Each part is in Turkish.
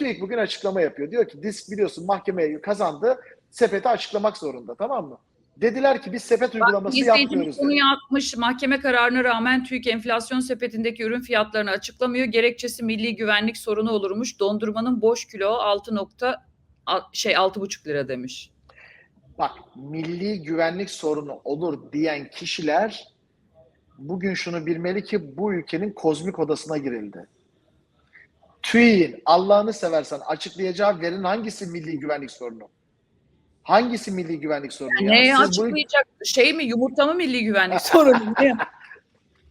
TÜİK bugün açıklama yapıyor. Diyor ki disk biliyorsun mahkemeye kazandı. Sepeti açıklamak zorunda tamam mı? Dediler ki biz sepet uygulaması İzleyicimiz yapmıyoruz. bunu yapmış. Mahkeme kararına rağmen TÜİK enflasyon sepetindeki ürün fiyatlarını açıklamıyor. Gerekçesi milli güvenlik sorunu olurmuş. Dondurmanın boş kilo 6 nokta şey 6,5 lira demiş. Bak milli güvenlik sorunu olur diyen kişiler bugün şunu bilmeli ki bu ülkenin kozmik odasına girildi. TÜİK'in Allah'ını seversen açıklayacağı verin hangisi milli güvenlik sorunu? Hangisi milli güvenlik sorunu? ya? Ne Siz bu- açıklayacak şey mi yumurta mı milli güvenlik sorunu?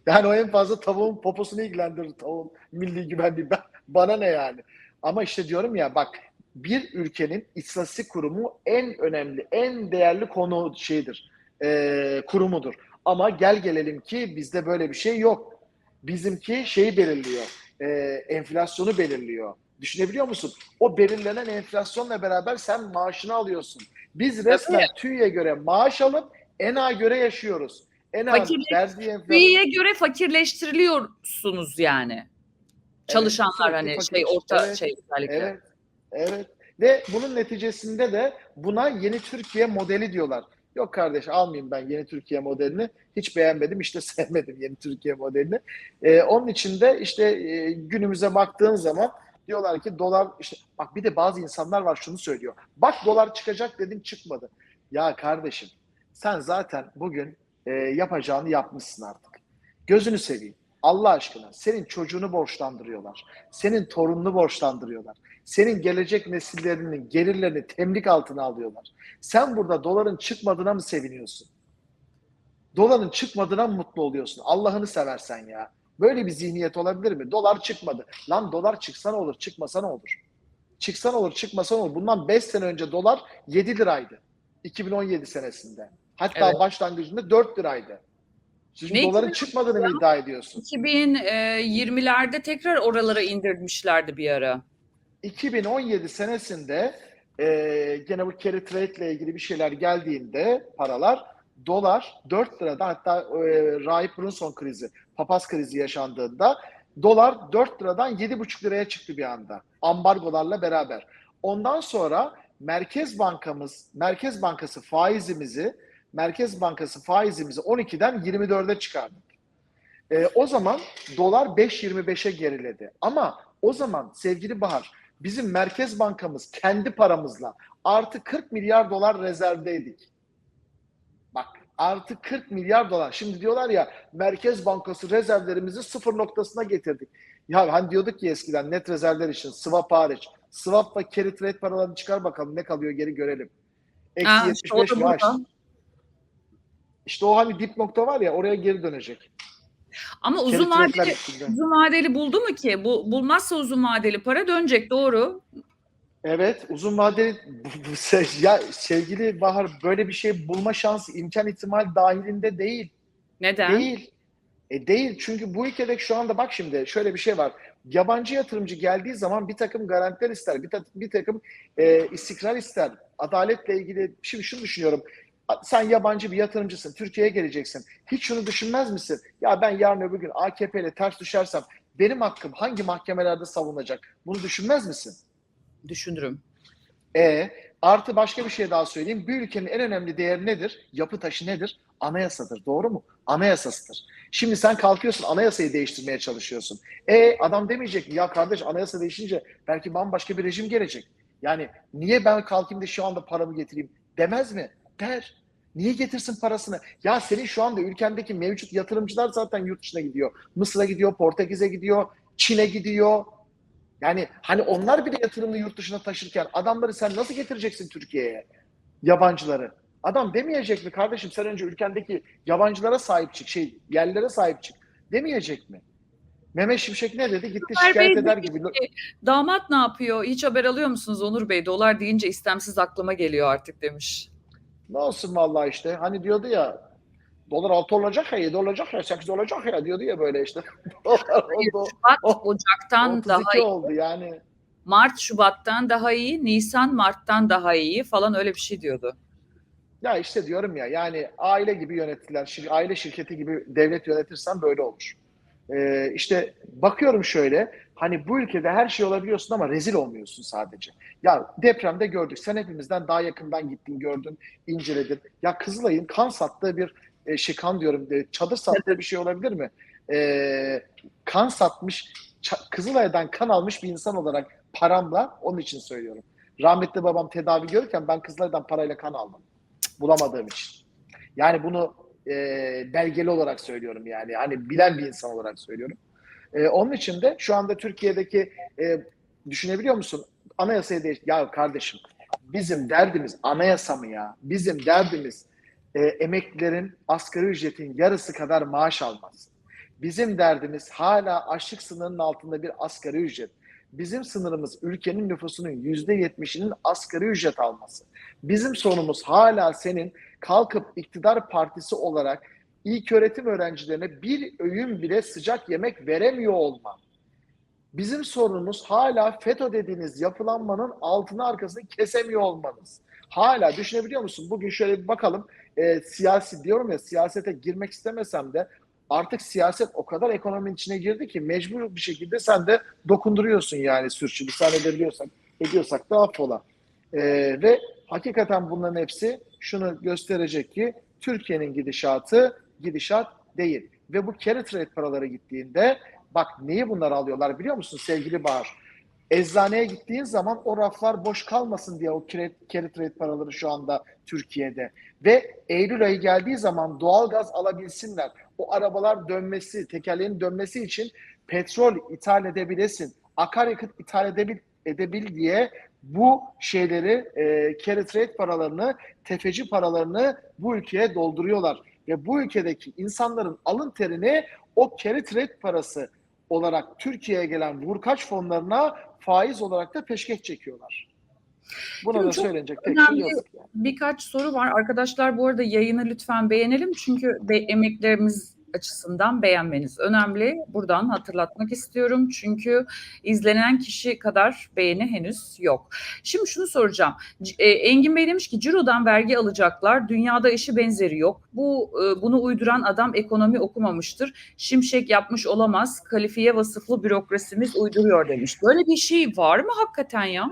Yani o en fazla tavuğun poposunu ilgilendirir tavuğun milli güvenliği. Bana ne yani? Ama işte diyorum ya bak bir ülkenin istatistik kurumu en önemli, en değerli konu şeydir, e, kurumudur. Ama gel gelelim ki bizde böyle bir şey yok. Bizimki şeyi belirliyor, e, enflasyonu belirliyor. Düşünebiliyor musun? O belirlenen enflasyonla beraber sen maaşını alıyorsun. Biz resmen. TÜİ'ye göre maaş alıp ENA göre yaşıyoruz. ENA verdiği. TÜİ'ye göre fakirleştiriliyorsunuz yani. Çalışanlar sürekli hani fakir- şey orta Evet, şey özellikle. Evet, evet. Ve bunun neticesinde de buna yeni Türkiye modeli diyorlar. Yok kardeş almayayım ben yeni Türkiye modelini. Hiç beğenmedim işte sevmedim yeni Türkiye modelini. Ee, onun için de işte e, günümüze baktığın zaman diyorlar ki dolar işte bak bir de bazı insanlar var şunu söylüyor. Bak dolar çıkacak dedin çıkmadı. Ya kardeşim sen zaten bugün e, yapacağını yapmışsın artık. Gözünü seveyim. Allah aşkına senin çocuğunu borçlandırıyorlar. Senin torununu borçlandırıyorlar. Senin gelecek nesillerinin gelirlerini temlik altına alıyorlar. Sen burada doların çıkmadığına mı seviniyorsun? Doların çıkmadığına mı mutlu oluyorsun? Allah'ını seversen ya. Böyle bir zihniyet olabilir mi? Dolar çıkmadı. Lan dolar çıksa ne olur, çıkmasa ne olur? Çıksa ne olur, çıkmasa ne olur? Bundan 5 sene önce dolar 7 liraydı. 2017 senesinde. Hatta Evet. başlangıcında 4 liraydı. Şimdi Ne doların 2017 çıkmadığını mı iddia ediyorsun? 2020'lerde tekrar oralara indirmişlerdi bir ara. 2017 senesinde e, gene bu carry trade ile ilgili bir şeyler geldiğinde paralar dolar 4 lirada hatta e, Rahip Brunson krizi, papaz krizi yaşandığında dolar 4 liradan 7,5 liraya çıktı bir anda. Ambargolarla beraber. Ondan sonra Merkez Bankamız, Merkez Bankası faizimizi Merkez Bankası faizimizi 12'den 24'e çıkardık. E, o zaman dolar 5.25'e geriledi. Ama o zaman sevgili Bahar bizim Merkez Bankamız kendi paramızla artı 40 milyar dolar rezervdeydik. Bak artı 40 milyar dolar. Şimdi diyorlar ya Merkez Bankası rezervlerimizi sıfır noktasına getirdik. Ya hani diyorduk ki eskiden net rezervler için swap hariç. Swap ve carry trade paralarını çıkar bakalım ne kalıyor geri görelim. Eksi Ha, işte o 75 da maaş. İşte o hani dip nokta var ya oraya geri dönecek. Ama uzun vadeli uzun vadeli buldu mu ki? Bu bulmazsa uzun vadeli para dönecek doğru. Evet, uzun vadeli ya sevgili Bahar böyle bir şey bulma şansı imkan ihtimal dahilinde değil. Neden? Değil. E değil çünkü bu ülkede şu anda bak şimdi şöyle bir şey var. Yabancı yatırımcı geldiği zaman bir takım garantiler ister, bir, ta- bir takım e, istikrar ister. Adaletle ilgili şimdi şunu düşünüyorum. Sen yabancı bir yatırımcısın, Türkiye'ye geleceksin. Hiç şunu düşünmez misin? Ya ben yarın öbür gün AKP ile ters düşersem benim hakkım hangi mahkemelerde savunacak? Bunu düşünmez misin? Düşünürüm. E artı başka bir şey daha söyleyeyim. Bir ülkenin en önemli değeri nedir? Yapı taşı nedir? Anayasadır. Doğru mu? Anayasasıdır. Şimdi sen kalkıyorsun anayasayı değiştirmeye çalışıyorsun. E adam demeyecek mi? Ya kardeş anayasa değişince belki bambaşka bir rejim gelecek. Yani niye ben kalkayım da şu anda paramı getireyim demez mi? Der. Niye getirsin parasını? Ya senin şu anda ülkendeki mevcut yatırımcılar zaten yurt dışına gidiyor. Mısır'a gidiyor, Portekiz'e gidiyor, Çin'e gidiyor. Yani hani onlar bile yatırımını yurt dışına taşırken adamları sen nasıl getireceksin Türkiye'ye? Yabancıları. Adam demeyecek mi kardeşim sen önce ülkendeki yabancılara sahip çık, şey yerlere sahip çık demeyecek mi? Mehmet Şimşek ne dedi? Gitti Ömer şikayet Bey eder gibi. Damat ne yapıyor? Hiç haber alıyor musunuz Onur Bey? Dolar deyince istemsiz aklıma geliyor artık demiş. Ne olsun vallahi işte. Hani diyordu ya dolar 6 olacak ya 7 olacak ya 8 olacak ya diyordu ya böyle işte. dolar oldu. Şubat Oh, Ocak'tan 32 daha iyi. oldu yani. Mart Şubat'tan daha iyi. Nisan Mart'tan daha iyi falan öyle bir şey diyordu. Ya işte diyorum ya yani aile gibi yönettiler. Şir- aile şirketi gibi devlet yönetirsen böyle olur. Ee, işte bakıyorum şöyle Hani bu ülkede her şey olabiliyorsun ama rezil olmuyorsun sadece. Ya depremde gördük. Sen hepimizden daha yakından gittin, gördün, inceledin. Ya Kızılay'ın kan sattığı bir e, şey kan diyorum, e, çadır sattığı bir şey olabilir mi? E, kan satmış, Kızılay'dan kan almış bir insan olarak paramla onun için söylüyorum. Rahmetli babam tedavi görürken ben Kızılay'dan parayla kan aldım. Bulamadığım için. Yani bunu e, belgeli olarak söylüyorum yani. Hani bilen bir insan olarak söylüyorum. E, onun için de şu anda Türkiye'deki e, düşünebiliyor musun? Anayasayı değiş... Ya kardeşim bizim derdimiz anayasa mı ya? Bizim derdimiz e, emeklilerin asgari ücretin yarısı kadar maaş alması. Bizim derdimiz hala açlık sınırının altında bir asgari ücret. Bizim sınırımız ülkenin nüfusunun yüzde yetmişinin asgari ücret alması. Bizim sorunumuz hala senin kalkıp iktidar partisi olarak ilk öğretim öğrencilerine bir öğün bile sıcak yemek veremiyor olman. Bizim sorunumuz hala FETÖ dediğiniz yapılanmanın altını arkasını kesemiyor olmanız. Hala düşünebiliyor musun? Bugün şöyle bir bakalım. E, siyasi diyorum ya siyasete girmek istemesem de artık siyaset o kadar ekonominin içine girdi ki mecbur bir şekilde sen de dokunduruyorsun yani sürçülisan edebiliyorsak ediyorsak da affola. E, ve hakikaten bunların hepsi şunu gösterecek ki Türkiye'nin gidişatı gidişat değil. Ve bu carry trade paraları gittiğinde bak neyi bunlar alıyorlar biliyor musun sevgili Bahar? Eczaneye gittiğin zaman o raflar boş kalmasın diye o carry, trade paraları şu anda Türkiye'de. Ve Eylül ayı geldiği zaman doğalgaz alabilsinler. O arabalar dönmesi, tekerleğin dönmesi için petrol ithal edebilesin, akaryakıt ithal edebil, edebil diye bu şeyleri, e, carry trade paralarını, tefeci paralarını bu ülkeye dolduruyorlar. Ve bu ülkedeki insanların alın terini o carry trade parası olarak Türkiye'ye gelen vurkaç fonlarına faiz olarak da peşkeş çekiyorlar. Buna Şimdi da söylenecek tek şey yazık yani. birkaç soru var. Arkadaşlar bu arada yayını lütfen beğenelim çünkü be- emeklerimiz açısından beğenmeniz önemli. Buradan hatırlatmak istiyorum çünkü izlenen kişi kadar beğeni henüz yok. Şimdi şunu soracağım. E, Engin Bey demiş ki Ciro'dan vergi alacaklar. Dünyada eşi benzeri yok. Bu e, bunu uyduran adam ekonomi okumamıştır. Şimşek yapmış olamaz. Kalifiye vasıflı bürokrasimiz uyduruyor demiş. Böyle bir şey var mı hakikaten ya?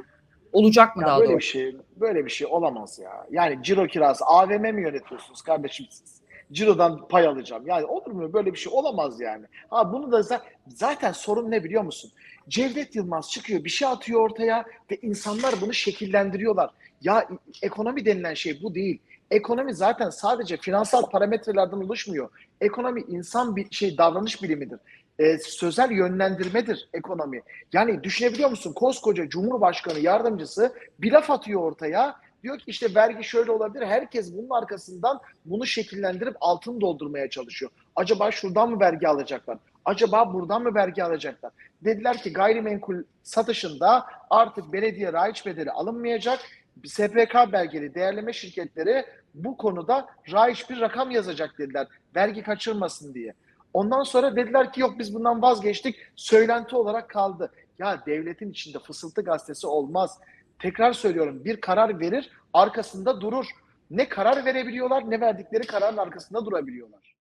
Olacak mı Ya daha böyle bir doğrusu? şey böyle bir şey olamaz ya. Yani ciro kirası AVM mi yönetiyorsunuz kardeşim siz? Ciro'dan pay alacağım. Yani olur mu böyle bir şey olamaz yani. Ha bunu da za- zaten sorun ne biliyor musun? Cevdet Yılmaz çıkıyor bir şey atıyor ortaya ve insanlar bunu şekillendiriyorlar. Ya ekonomi denilen şey bu değil. Ekonomi zaten sadece finansal parametrelerden oluşmuyor. Ekonomi insan bir şey davranış bilimidir. Ee, sözel yönlendirmedir ekonomi. Yani düşünebiliyor musun? Koskoca Cumhurbaşkanı yardımcısı bir laf atıyor ortaya. Diyor ki işte vergi şöyle olabilir. Herkes bunun arkasından bunu şekillendirip altın doldurmaya çalışıyor. Acaba şuradan mı vergi alacaklar? Acaba buradan mı vergi alacaklar? Dediler ki gayrimenkul satışında artık belediye raiç bedeli alınmayacak. SPK belgeli değerleme şirketleri bu konuda raiç bir rakam yazacak dediler. Vergi kaçırmasın diye. Ondan sonra dediler ki yok biz bundan vazgeçtik. Söylenti olarak kaldı. Ya devletin içinde fısıltı gazetesi olmaz. Tekrar söylüyorum bir karar verir arkasında durur. Ne karar verebiliyorlar ne verdikleri kararın arkasında durabiliyorlar.